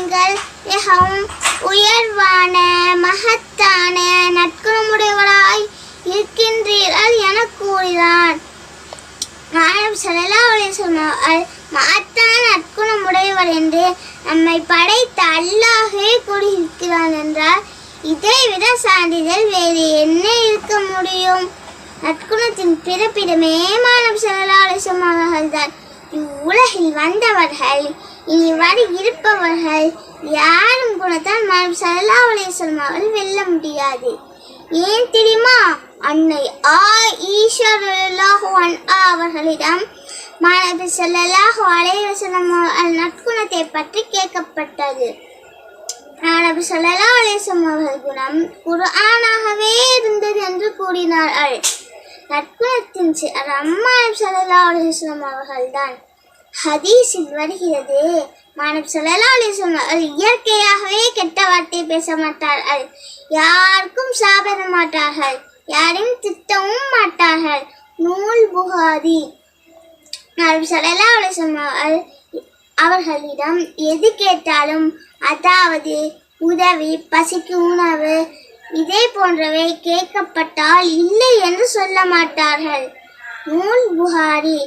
மிகவும் உயர்வான மகத்தான நற்குணமுடையவராய் இருக்கின்றீர்கள் என கூறினார். நாயம் சல்லா சொன்னார் மகத்தான நற்குணமுடையவர் என்று நம்மை படைத்த அல்லாஹே கூறியிருக்கிறான் என்றால் இதை விட சான்றிதழ் வேறு என்ன இருக்க முடியும்? நற்குணத்தின் பிறப்பிடமே மாணவ சல்லா உலகில் வந்தவர்கள் இனி வர இருப்பவர்கள் யாரும் குணத்தால் மாணவ சல்லா அலிசம் அவர்கள் வெல்ல முடியாது. ஏன் தெரியுமா? அன்னை ஆ ஈஸ்வரல்லாஹு அவர்களிடம் மாணவி ஸல்லல்லாஹு அலைவசனம் வஸல்லம் நற்குணத்தை பற்றி கேட்கப்பட்டது. மாணவி செல்லலா அலேசம் அவர்கள் குணம் குர்ஆனாகவே இருந்தது என்று கூறினார்கள். நற்குணத்தின் அம்மா செல்லலா அலைஹி அவர்கள்தான். ஹதீஸில் வருகிறது. மாணவ ஸல்லல்லாஹு சொன்னார் இயற்கையாகவே கெட்ட வார்த்தை பேச மாட்டார்கள். யாருக்கும் சாப்பிட மாட்டார்கள். யாரையும் திட்டவும் மாட்டார்கள். நூல் புகாரி. நபி ஸல்லல்லாஹு அலைஹி அவர்களிடம் எது கேட்டாலும் அதாவது உதவி பசிக்கு உணவு இதே போன்றவை கேட்கப்பட்டால் இல்லை என்று சொல்ல மாட்டார்கள். நூல் புகாரி.